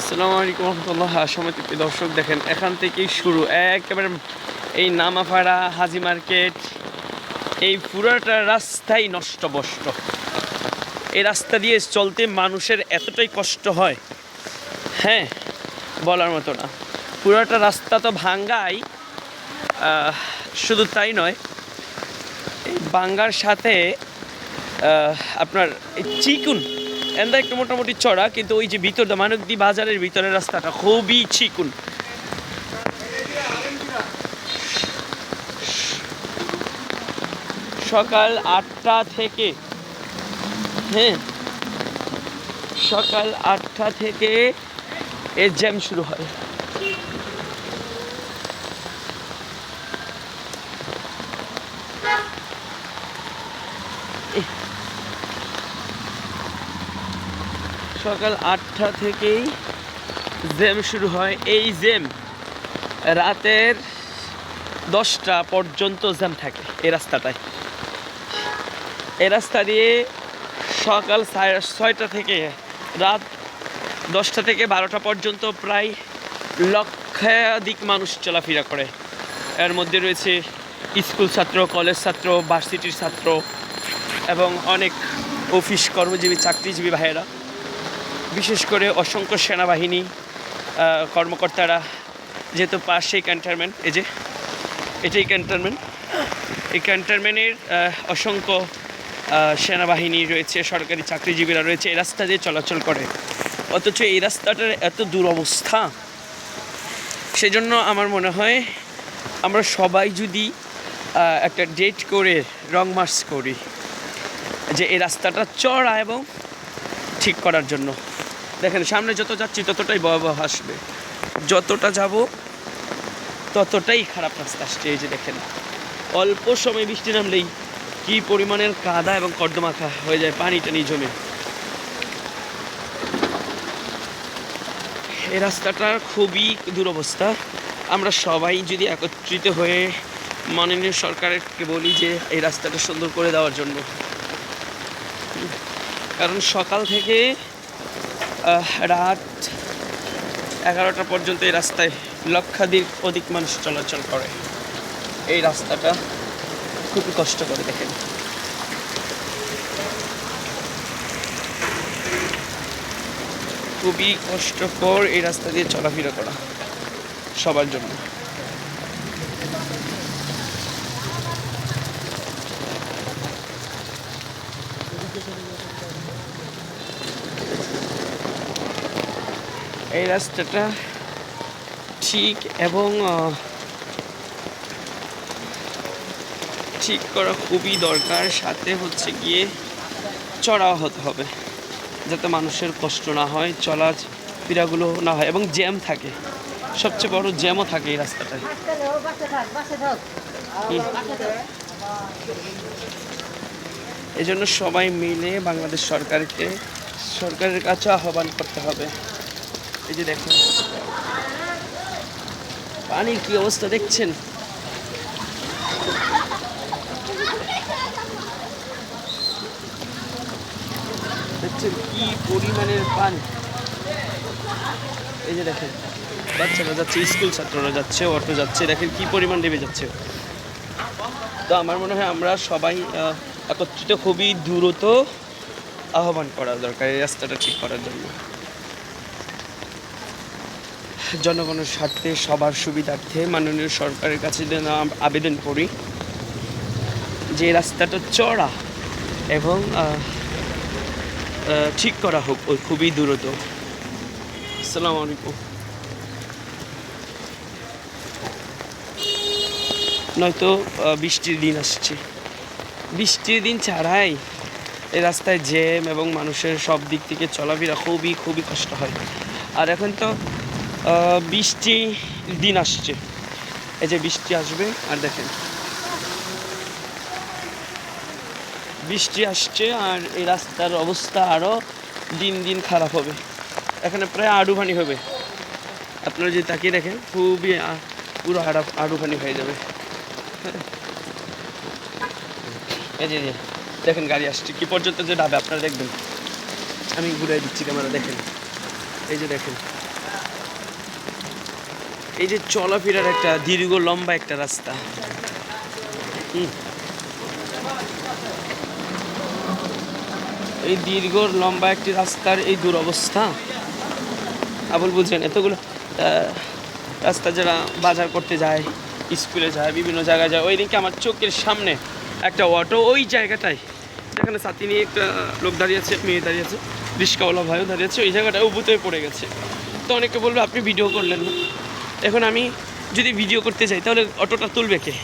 আসসালামু আলাইকুম রহমতুল্লাহ। সমিতি দর্শক, দেখেন এখান থেকেই শুরু। একেবারে এই নামাপাড়া হাজি মার্কেট, এই পুরোটা রাস্তাই নষ্টবষ্ট এই রাস্তা দিয়ে চলতে মানুষের এতটাই কষ্ট হয় হ্যাঁ বলার মতো না। পুরোটা রাস্তা তো ভাঙ্গাই শুধু তাই নয়, এই ভাঙ্গার সাথে আপনার এই চিকুন এন্দা একটু মোটামুটি চড়া, কিন্তু ওই যে ভিতর মানকদি বাজারের ভিতরের রাস্তাটা খুবই চিকুন। সকাল আটটা থেকে হ্যাঁ সকাল আটটা থেকে এর জ্যাম শুরু হয়। সকাল আটটা থেকেই জ্যাম শুরু হয়। এই জ্যাম রাতের দশটা পর্যন্ত জ্যাম থাকে এই রাস্তাটায়। এই রাস্তা দিয়ে সকাল ছয়টা থেকে রাত দশটা থেকে বারোটা পর্যন্ত প্রায় লক্ষাধিক মানুষ চলাফেরা করে। এর মধ্যে রয়েছে স্কুল ছাত্র, কলেজ ছাত্র, ভার্সিটির ছাত্র এবং অনেক অফিস কর্মজীবী, চাকরিজীবী ভাইয়েরা। বিশেষ করে অসংখ্য সেনাবাহিনী কর্মকর্তারা, যেহেতু পাশেই ক্যান্টনমেন্ট এই যে, এটাই ক্যান্টনমেন্ট এই ক্যান্টনমেন্টের অসংখ্য সেনাবাহিনী রয়েছে, সরকারি চাকরিজীবীরা রয়েছে, এই রাস্তা দিয়ে চলাচল করে। অথচ এই রাস্তাটার এত দুরবস্থা, সেজন্য আমার মনে হয় আমরা সবাই যদি একটা ডেট করে, রং মার্চ করি, যে এই রাস্তাটা চড়া এবং ঠিক করার জন্য। দেখেন, সামনে যত যাচ্ছি ততটাই ভয়াবহ আসবে। যতটা যাব, ততটাই খারাপ রাস্তা আসছে। এই যে দেখেন, অল্প সময় বৃষ্টি নামলেই কি পরিমাণের কাদা এবং কর্দমাখা হয়ে যায় পানি টানি জমে। এই রাস্তাটা খুবই দুরবস্থা। আমরা সবাই যদি একত্রিত হয়ে মাননীয় সরকারকে বলি যে, এই রাস্তাটা সুন্দর করে দেওয়ার জন্য। কারণ সকাল থেকে রাত এগারোটা পর্যন্ত এই রাস্তায় লক্ষাধিক অধিক মানুষ চলাচল করে। এই রাস্তাটা খুবই কষ্ট করে দেখেন। খুবই কষ্টকর এই রাস্তা দিয়ে চলাফেরা করা সবার জন্য। এই রাস্তাটা ঠিক এবং ঠিক করা খুবই দরকার। সাথে হচ্ছে গিয়ে চড়া হতে হবে, যাতে মানুষের কষ্ট না হয়, চলা ফিরাগুলো না হয় এবং জ্যাম থাকে। সবচেয়ে বড় জ্যামও থাকে এই রাস্তাটায়। এই জন্য সবাই মিলে বাংলাদেশ সরকারকে, সরকারের কাছে আহ্বান করতে হবে। এই যে দেখুন। পানির কি অবস্থা দেখছেন? দেখছেন কি পরিমাণের পানি? এই যে দেখেন, বাচ্চারা যাচ্ছে, স্কুল ছাত্ররা যাচ্ছে, অটো যাচ্ছে, দেখেন কি পরিমাণ নেমে যাচ্ছে। তো আমার মনে হয় আমরা সবাই একত্রিত, খুবই দ্রুত আহ্বান করা দরকার এই রাস্তাটা ঠিক করার জন্য। জনগণের স্বার্থে সবার সুবিধার্থে মাননীয় সরকারের কাছে যেন আবেদন করি যে রাস্তাটা চড়া এবং ঠিক করা হোক ওই খুবই দ্রুত। আসসালামু আলাইকুম। নয়তো বৃষ্টির দিন আসছে। বৃষ্টির দিন ছাড়াই এই রাস্তায় জ্যাম এবং মানুষের সব দিক থেকে চলাফেরা খুবই খুবই কষ্ট হয়। আর এখন তো বৃষ্টি দিন আসছে। এই যে বৃষ্টি আসবে আর দেখেন। বৃষ্টি আসছে আর এই রাস্তার অবস্থা আরও দিন দিন খারাপ হবে। এখানে প্রায় আডুভানি হবে। আপনারা যদি তাকিয়ে দেখেন খুবই পুরো আড়া আডুভানি হয়ে যাবে। এই যে, দেখেন গাড়ি আসছে। কি পর্যন্ত যে ডাবে আপনারা দেখবেন। আমি ঘুরে দিচ্ছি ক্যামেরা দেখেন। এই যে দেখেন। এই যে চলাফেরার একটা দীর্ঘ লম্বা একটা রাস্তা। এই দীর্ঘ, লম্বা একটি রাস্তার এই দুরবস্থা। আবুল বুঝছেন এতগুলো রাস্তা যারা বাজার করতে যায়, স্কুলে যায়, বিভিন্ন জায়গায় যায়, ওই দিনকে আমার চোখের সামনে একটা অটো ওই জায়গাটায়, যেখানে সাথী নিয়ে একটা লোক দাঁড়িয়ে আছে, মেয়ে দাঁড়িয়ে আছে রিস্কাওয়ালা ভাইও দাঁড়িয়ে আছে, ওই জায়গাটায় উবুতে পড়ে গেছে। তো অনেকে বলবে, আপনি ভিডিও করলেন না। এখন আমি যদি ভিডিও করতে চাই তাহলে অটোটা তুলবে কে?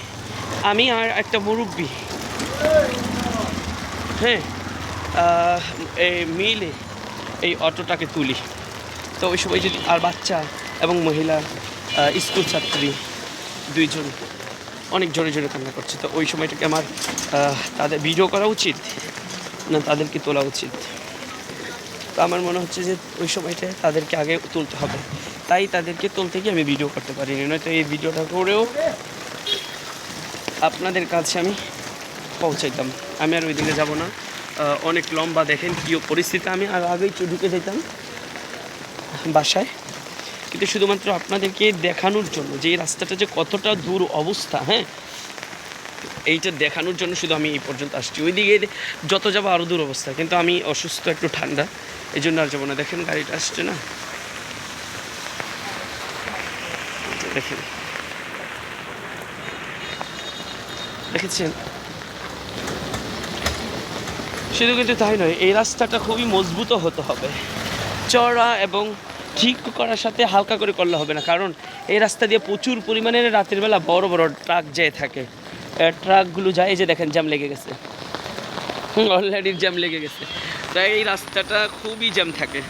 আমি আর একটা মুরব্বী। হ্যাঁ এই মিলে এই অটোটাকে তুলি। তো ওই সময় যদি আর বাচ্চা এবং মহিলা স্কুল ছাত্রী দুইজন অনেক জোরে জোরে কান্না করছে। তো ওই সময়টাকে আমার তাদের ভিডিও করা উচিত না তাদেরকে তোলা উচিত? তো আমার মনে হচ্ছে যে ওই সময়টায় তাদেরকে আগে তুলতে হবে। তাই তাদেরকে তুলতে গিয়ে আমি ভিডিও করতে পারিনি, নয়তো এই ভিডিওটা করেও আপনাদের কাছে আমি পৌঁছাইতাম। আমি আর ওই দিকে যাব না। অনেক লম্বা দেখেন কী পরিস্থিতি। আমি আর আগেই ঢুকে যেতাম বাসায়। কিন্তু শুধুমাত্র আপনাদেরকে দেখানোর জন্য যে এই রাস্তাটা যে কতটা দূর অবস্থা হ্যাঁ? এইটা দেখানোর জন্য শুধু আমি এই পর্যন্ত আসছি। ওইদিকে যত যাব আরও দূর অবস্থা। কিন্তু আমি অসুস্থ, একটু ঠান্ডা। এই জন্য আর যাব না। দেখেন গাড়িটা আসছে না? দেখেন। দেখেছেন? শুধু কিন্তু তাই নয়, এই রাস্তাটা খুবই মজবুত হতে হবে। চড়া এবং ঠিক করার সাথে হালকা করে করলে হবে না, কারণ এই রাস্তা দিয়ে প্রচুর পরিমাণে রাতের বেলা বড় বড় ট্রাক যেয়ে থাকে। ট্রাকগুলো যায় যে দেখেন জ্যাম লেগে গেছে। অলরেডি জ্যাম লেগে গেছে। তাই এই রাস্তাটা খুবই জ্যাম থাকে।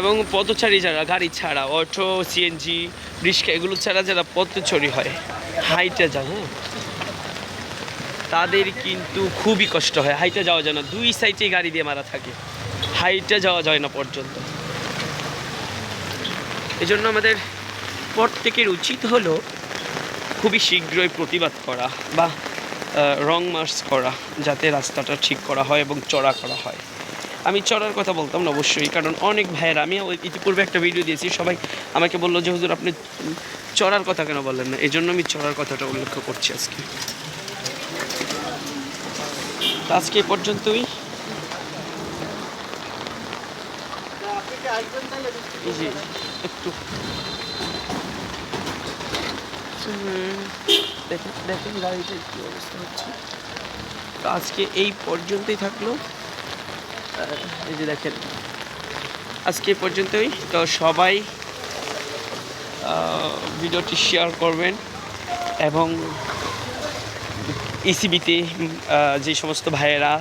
এবং পথচারী যারা, গাড়ি ছাড়া, অটো সিএনজি রিক্সা, এগুলো ছাড়া যারা পথচারী হয়, হাইটে যায় হ্যাঁ। তাদের কিন্তু খুবই কষ্ট হয়, হাইটে যাওয়া যায় না। দুই সাইডে গাড়ি দিয়ে মারা থাকে, হাইটে যাওয়া যায় না পর্যন্ত। এই জন্য আমাদের প্রত্যেকের উচিত হলো খুবই শীঘ্রই প্রতিবাদ করা বা রং মার্চ করা, যাতে রাস্তাটা ঠিক করা হয় এবং চড়া করা হয়। আমি চড়ার কথা বলতাম না অবশ্যই, কারণ অনেক ভাইয়েরা আমি ইতিপূর্বে একটা ভিডিও দিয়েছি, সবাই আমাকে বলল যে, হুজুর, আপনি চড়ার কথা কেন বললেন না? এই জন্য আমি চড়ার কথাটা উল্লেখ করছি আজকে। আজকে পর্যন্তই। যে, একটু। দেখেন দেখেন গাড়িটার কী অবস্থা হচ্ছে। তো আজকে এই পর্যন্তই থাকল। এই যে দেখেন, আজকে পর্যন্তই। তো সবাই ভিডিওটি শেয়ার করবেন এবং ইসিবিতে যে সমস্ত ভাইয়েরা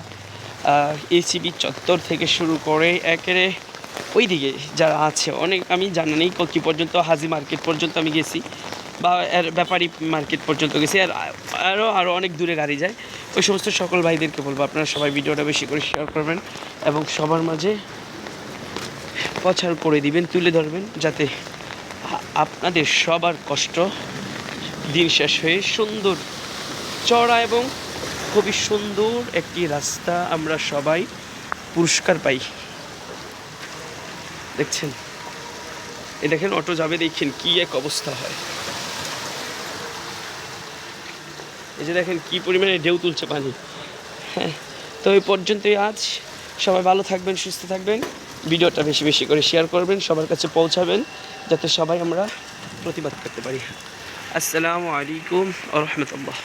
এসিবি চত্বর থেকে শুরু করে একেরে ওই দিকে যারা আছে, অনেক আমি জানা নেই কী পর্যন্ত, হাজি মার্কেট পর্যন্ত আমি গেছি। বা এর ব্যাপারী মার্কেট পর্যন্ত গেছি। আর আরও আরও অনেক দূরে গাড়ি যায়। ওই সমস্ত সকল ভাইদেরকে বলব, আপনারা সবাই ভিডিওটা বেশি করে শেয়ার করবেন এবং সবার মাঝে প্রচার করে দিবেন, তুলে ধরবেন, যাতে আপনাদের সবার কষ্ট দিন শেষ হয়ে সুন্দর চড়া এবং খুবই সুন্দর একটি রাস্তা আমরা সবাই পুরস্কার পাই। দেখছেন? এ দেখেন, অটো যাবে দেখছেন কি এক অবস্থা হয়। এই যে দেখেন কী পরিমাণে ঢেউ তুলছে পানি। হ্যাঁ তো এই পর্যন্তই আজ। সবাই ভালো থাকবেন, সুস্থ থাকবেন। ভিডিওটা বেশি বেশি করে শেয়ার করবেন, সবার কাছে পৌঁছাবেন, যাতে সবাই আমরা প্রতিবাদ করতে পারি। আসসালামু আলাইকুম আ রহমতুল্লাহ।